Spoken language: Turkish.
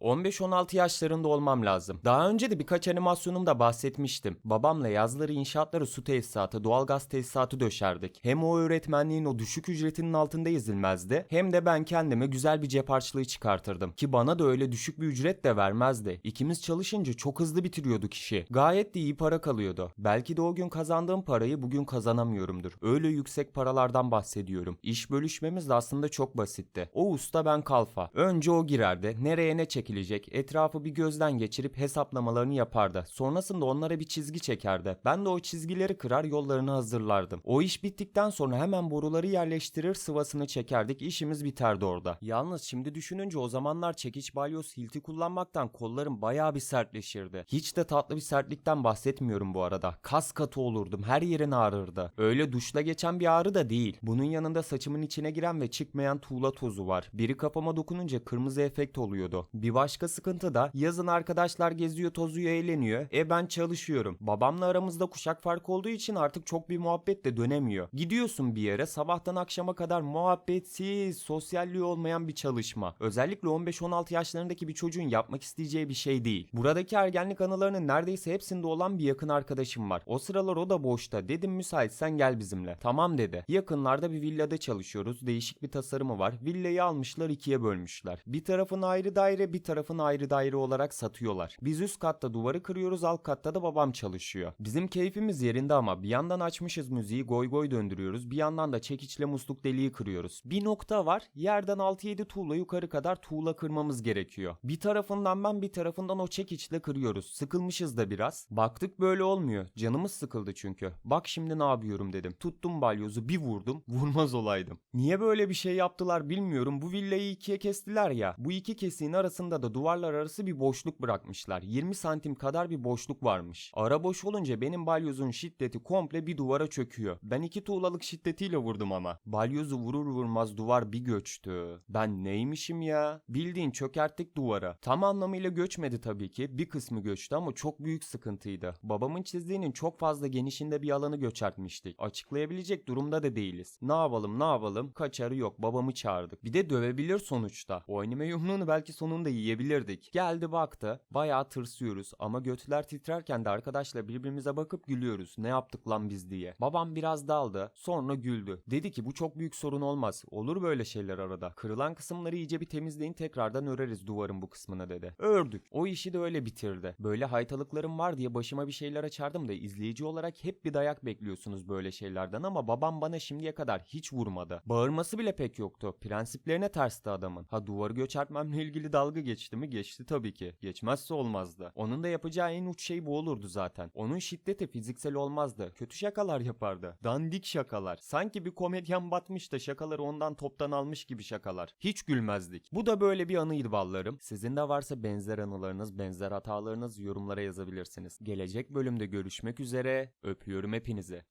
15-16 yaşlarında olmam lazım. Daha önce de birkaç animasyonumda bahsetmiştim. Babamla yazları inşaatları su tesisatı, doğalgaz tesisatı döşerdik. Hem o öğretmenliğin o düşük ücretinin altında ezilmezdi hem de ben kendime güzel bir cep harçlığı çıkartırdım. Ki bana da öyle düşük bir ücret de vermezdi. İkimiz çalışınca çok hızlı bitiriyorduk işi. Gayet de iyi para kalıyordu. Belki de o gün kazandığım parayı bugün kazanamıyorumdur. Öyle yüksek paralardan bahsediyorum. İş bölüşmemiz de aslında çok basitti. O usta ben kalfa. Önce o girerdi. Nereye ne çekilecek? Etrafı bir gözden geçirip hesaplamalarını yapardı. Sonrasında onlara bir çizgi çekerdi. Ben de o çizgileri kırar yollarını hazırlardım. O iş bittikten sonra hemen boruları yerleştirir sıvasını çekerdik. İşimiz biterdi orada. Yalnız şimdi düşününce o zamanlar çekiç balyoz hilti kullanmaktan kollarım bayağı bir sertleşirdi. Hiç de tatlı bir sertlikten bahsetmiyorum bu arada. Kas katı olurdum. Her yerin ağrırdı. Öyle duşla geçen bir ağrı da değil. Bunun yanında saçımın içine giren ve çıkmayan tuğla tozu var. Biri kafama dokununca kırmızı efekt oluyordu. Bir başka sıkıntı da yazın arkadaşlar geziyor tozuyor eğleniyor. E ben çalışıyorum. Babamla aramızda kuşak farkı olduğu için artık çok bir muhabbet de dönemiyor. Gidiyorsun bir yere sabahtan akşama kadar muhabbetsiz, sosyalliği olmayan bir çalışma. Özellikle 15-16 yaşlarındaki bir çocuğun yapmak isteyeceği bir şey değil. Buradaki ergenlik anılarının neredeyse hepsinde olan bir yakın arkadaşım var. O sıralar o da boşta. Dedim müsaitsen gel bizimle. Tamam dedi. Yakınlarda bir villada çalışıyoruz. Değişik bir tasarımı var. Villayı almışlar ikiye bölmüşler. Bir tarafın ayrı daire bir tarafın ayrı daire olarak satıyorlar. Biz üst katta duvarı kırıyoruz alt katta da babam çalışıyor. Bizim keyfimiz yerinde ama bir yandan açmışız müziği goy goy döndürüyoruz. Bir yandan da çekiçle musluk deliği kırıyoruz. Bir nokta var yerden 6-7 tuğla yukarı kadar tuğla kırmamız gerekiyor. Bir tarafından ben bir tarafından o çekiçle kırıyoruz. Sıkılmışız da biraz. Baktık böyle olmuyor. Canımız sıkıldı çünkü. Bak şimdi ne yapıyorum dedim. Tuttum balyozu bir vurdum. Vurmaz olaydım. Niye böyle bir şey yaptılar bilmiyorum. Bu villayı ikiye kestiler ya. Bu iki kesiğin arasında da duvarlar arası bir boşluk bırakmışlar. 20 santim kadar bir boşluk varmış. Ara boş olunca benim balyozun şiddeti komple bir duvara çöküyor. Ben iki tuğlalık şiddetiyle vurdum ama. Balyozu vurur vurmaz duvar bir göçtü. Ben neymişim ya? Bildiğin çökerttik duvara. Tam anlamıyla göçmedi tabii ki. Bir kısmı göçtü ama çok büyük sıkıntıydı. Babamın çizdiğinin çok fazla genişinde bir alanı göçertmiştik. Açıklayabilecek durumda da değiliz. Ne yapalım ne yapalım? Kaçarı yok. Babamı çağırdık. Bir de dövebilir sonuçta. O anime yumruğunu belki sonunda yiyebilirdik. Geldi baktı. Bayağı tırsıyoruz ama götler titrerken de arkadaşla birbirimize bakıp gülüyoruz. Ne yaptık lan biz diye. Babam biraz daldı. Sonra güldü. Dedi ki bu çok büyük sorun olmaz. Olur böyle şeyler arada. Kırılan kısımları iyice bir temizleyin tekrardan öreriz duvarın bu kısmına dedi. Ördük. O işi de öyle bitirdi. Böyle haytalıklarım var diye başıma bir şeyler açardım da izleyici olarak hep bir dayak bekliyorsunuz böyle şeylerden ama babam bana şimdiye kadar hiç vurmadı. Bağırması bile pek yoktu. Prensiplerine tersti adamın. Ha duvarı göçertmemle ilgili dalga geçti mi? Geçti tabii ki. Geçmezse olmazdı. Onun da yapacağı en uç şey bu olurdu zaten. Onun şiddeti fiziksel olmazdı. Kötü şakalar yapardı. Dandik şakalar. Sanki bir komedyen batmış da şakaları ondan toptan almış gibi şakalar. Hiç gülmezdik. Bu da böyle bir anıydı ballarım. Sizin de varsa benzer anılarınız, benzer hatalarınız yorumlara yazabilirsiniz. Gelecek bölümde görüşmek üzere. Öpüyorum hepinizi.